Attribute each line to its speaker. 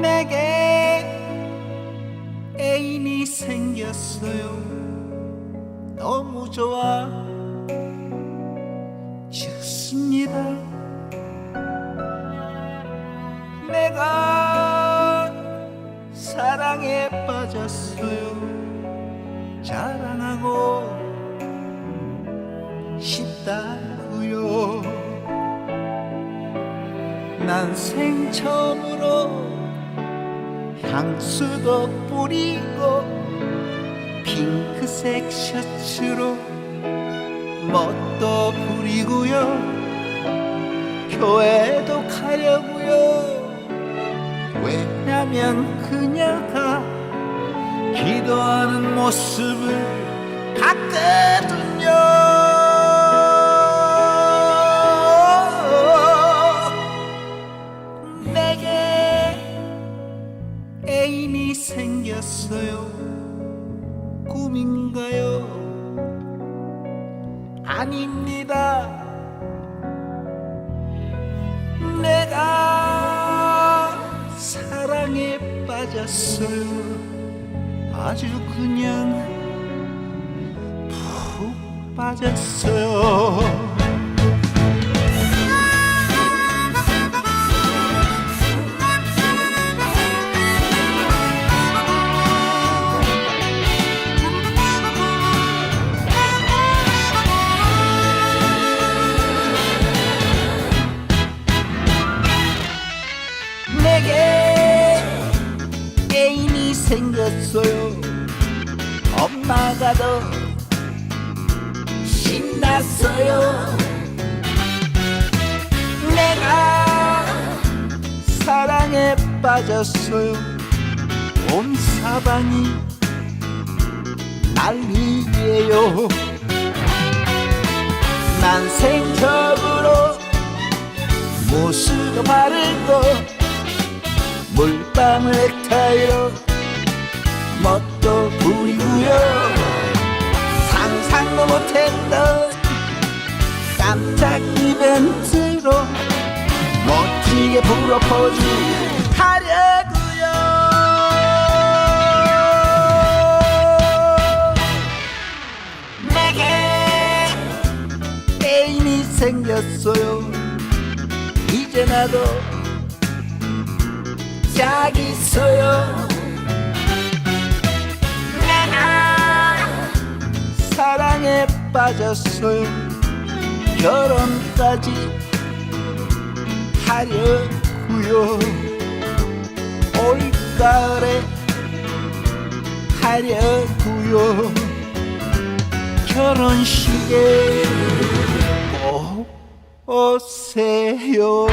Speaker 1: 내게 애인이 생겼어요. 너무 좋아. 좋습니다 사랑에 빠졌어요. 자랑하고 싶다고요. 난 생 처음으로 향수도 뿌리고 핑크색 셔츠로 멋도 부리고요. 교회도 가려고요 왜냐면 그녀가 기도하는 모습을 봤거든요. 내게 애인이 생겼어요. 꿈인가요? 아닙니다 빠졌어요. 아주 그냥 푹 빠졌어요 생겼어요. 엄마가 더 신났어요. 내가 사랑에 빠졌어요. 온 사방이 난리예요. 난 생적으로 무스도 바르고 물방울 넥타이로 멋도 부리고요. 상상도 못했던 깜짝 이벤트로 멋지게 프로포즈 하려고요. 내게 애인이 생겼어요. 이제 나도 짝 있어요 빠졌어요 결혼까지 하려고요. 올가을에 하려고요. 결혼식에 꼭 오세요